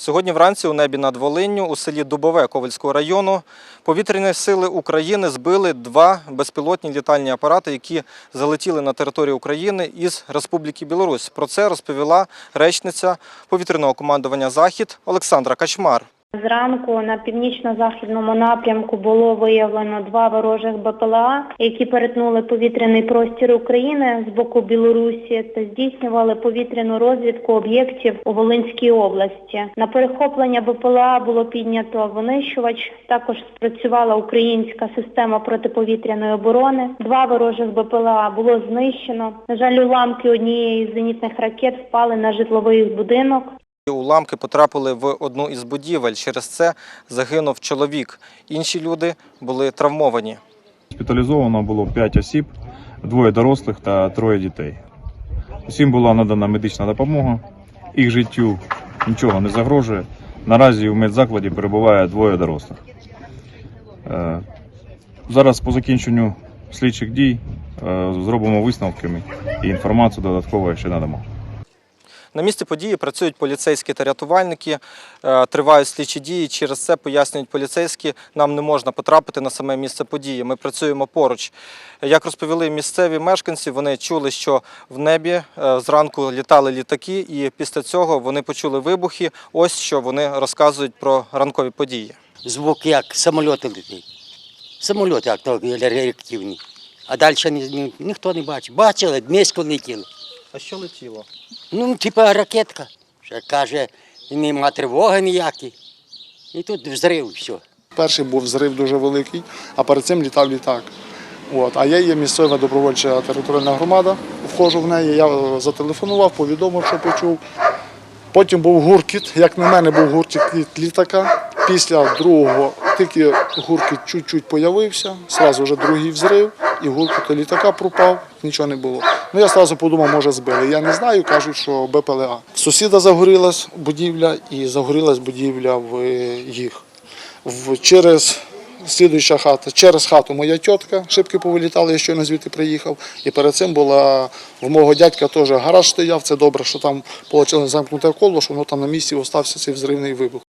Сьогодні вранці у небі над Волинню у селі Дубове Ковальського району повітряні сили України збили два безпілотні літальні апарати, які залетіли на територію України із Республіки Білорусь. Про це розповіла речниця повітряного командування Захід Олександра Качмар. Зранку на північно-західному напрямку було виявлено два ворожих БПЛА, які перетнули повітряний простір України з боку Білорусі та здійснювали повітряну розвідку об'єктів у Волинській області. На перехоплення БПЛА було піднято винищувач. Також спрацювала українська система протиповітряної оборони. Два ворожих БПЛА було знищено. На жаль, уламки однієї з зенітних ракет впали на житловий будинок. Уламки потрапили в одну із будівель. Через це загинув чоловік. Інші люди були травмовані. Госпіталізовано було 5 осіб, двоє дорослих та троє дітей. Усім була надана медична допомога. Їх життю нічого не загрожує. Наразі в медзакладі перебуває двоє дорослих. Е, Зараз по закінченню слідчих дій е, зробимо висновками і інформацію додатково ще надамо. На місці події працюють поліцейські та рятувальники, е, тривають слідчі дії. Через це пояснюють поліцейські, нам не можна потрапити на саме місце події. Ми працюємо поруч. Як розповіли місцеві мешканці, вони чули, що в небі е, зранку літали літаки, і після цього вони почули вибухи. Ось що вони розказують про ранкові події. звук як самольоти летить. Самоліт як то реактивний. А далі ні, ні, ніхто не бачив. Бачили, низько летіло. А що летіло? Ну, типа ракетка. Ще каже, нема тривоги ніякої. І тут взрив, все. Перший був зрив дуже великий, а перед цим літав літак. От. А я є місцева добровольча територіальна громада, входжу в неї, я зателефонував, повідомив, що почув. Потім був гуркіт, як на мене був гуркіт літака. Після другого тільки гуркіт чуть-чуть появився, одразу вже другий взрив, і гуркіт літака пропав, нічого не було. Ну я одразу подумав, може збили. Я не знаю, кажуть, що БПЛА. Сусіда загорілась будівля і загорілась будівля в е, їх. В, через слідуюча хата, через хату моя тітка, шибки повилітали, я щойно звідти приїхав. І перед цим була в мого дядька теж гараж стояв. Це добре, що там вийшло замкнуте коло, що воно там на місці остався цей взривний вибух.